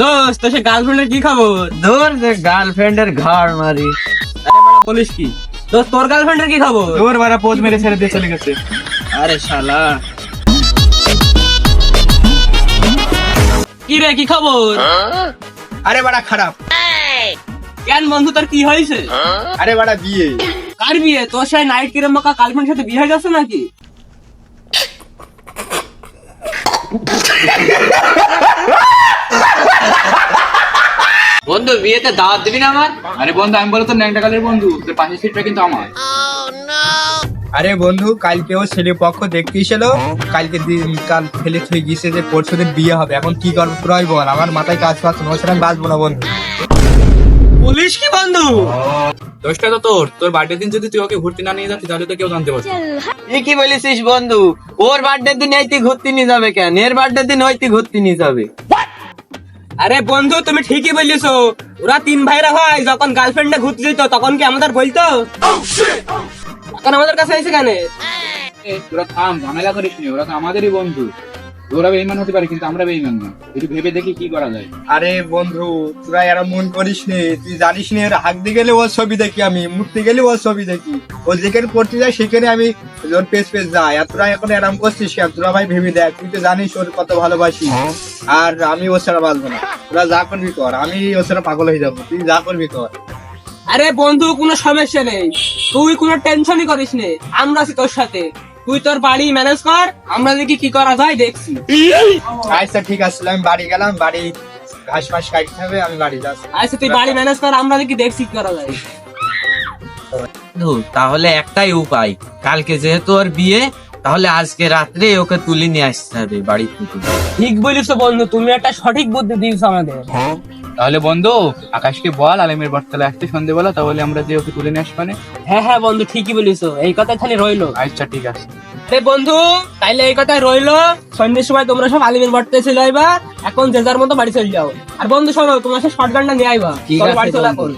দোস্ত সে গার্লফ্রেন্ডের কি খবর? দূর যে গার্লফ্রেন্ডের ঘর মারি। আরে বাড়া বলিস কি? দোস্ত তোর গার্লফ্রেন্ডের কি খবর? তোর বারা পোদ মেরে ছেড়ে দিয়ে চলে গেছে। আরে শালা। কি রে কি খবর? আরে বাড়া খারাপ। কেন বন্ধু তোর কি হয়েছে? আরে বাড়া বিয়ে। কার বিয়ে? তোর সেই নাইট কিরম মাকা গার্লফ্রেন্ডের সাথে বিয়ে হয়ে যাচ্ছে নাকি? বন্ধু বিয়েতে দাওয়াত দিবি না আমার? আরে বন্ধু আমি বলো তো ন্যাংটা কালের বন্ধু তোর পাশের সিটটা কিন্তু আমার। আরে বন্ধু কালকেও ছেলে পক্ষ দেখতে ছিল কালকে দিন কাল ফেলে থুয়ে গিয়েছে যে পরশু দিন বিয়ে হবে। এখন কি করব তোরাই বল। আমার মাথায় কাজ পাচ্ছে না ওর সাথে আমি বাঁচবো না বন্ধু। বলিস কি বন্ধু? দোষটা তো তোর। তোর বার্থডে দিন যদি তুই ওকে ঘুরতে না নিয়ে যাচ্ছিস তাহলে তো কেউ জানতে পারছে তুই কি বলেছিস বন্ধু? ওর বার্থডে দিন এই তুই ঘুরতে নিয়ে যাবে কেন? এর বার্থডে দিন ওই ঘুরতে নিয়ে যাবে। আরে বন্ধু, তুমি ঠিকই বলিছো। ওরা তিন ভাইরা হয়, যখন গার্লফ্রেন্ডে ঘুরতে যেত, তখন কি আমাদের বলতো? এখন আমাদের কাছে এসে কেন? ওরা থাম, ঝামেলা করিস ওরা তো আমাদেরই বন্ধু। ওরা বেইমান হতে পারে কিন্তু আমরা বেইমান না। একটু ভেবে দেখি কি করা যায়। আরে বন্ধু তোরা এরা মন করিস নি তুই জানিস নি এর হাঁকতে গেলে ওর ছবি দেখি আমি মুড়তে গেলে ওর ছবি দেখি। ও যেখানে পড়তে যায় সেখানে আমি ওর পেজ পেজ যাই। আর তোরা এখন এরম করছিস কেন? তোরা ভাই ভেবে দেখ তুই তো জানিস ওর কত ভালোবাসি। আর আমি ওর ছাড়া বাঁচবো না। তোরা যা করবি কর আমি ওর ছাড়া পাগল হয়ে যাব। তুই যা করবি কর। আরে বন্ধু কোনো সমস্যা নেই। তুই কোনো টেনশনই করিস নে। আমরা আছি তোর সাথে। তুই তোর বাড়ি ম্যানেজ কর আমরা দেখি কি করা যায় দেখছি। আচ্ছা ঠিক আছে আমি বাড়ি গেলাম বাড়ি ঘাস ফাস কাটতে হবে আমি বাড়ি যাচ্ছি। আচ্ছা তুই বাড়ি ম্যানেজ কর আমরা দেখি দেখছি কি করা যায়। তাহলে একটাই উপায়। কালকে যেহেতু ওর বিয়ে তাহলে আজকে রাত্রে ওকে তুলে নিয়ে আসতে হবে বাড়ি থেকে। ঠিক বলিস বন্ধু তুমি একটা সঠিক বুদ্ধি দিয়েছ আমাদের। তাহলে বন্ধু আকাশকে বল আলমের বটতলা আসতে সন্ধেবেলা তাহলে আমরা যে ওকে তুলে নিয়ে আসব হ্যাঁ হ্যাঁ বন্ধু ঠিকই বলিস এই কথা খালি রইল। আচ্ছা ঠিক আছে। রে বন্ধু তাইলে এই কথাই রইল। সন্ধ্যের সময় তোমরা সব আলিমের বাড়তে চলে আইবা। এখন যে যার মতো বাড়ি চলে যাও। আর বন্ধু শোনো তোমার সব শর্ট গানটা নিয়ে আইবা। ঠিক আছে বাড়ি চলে এখন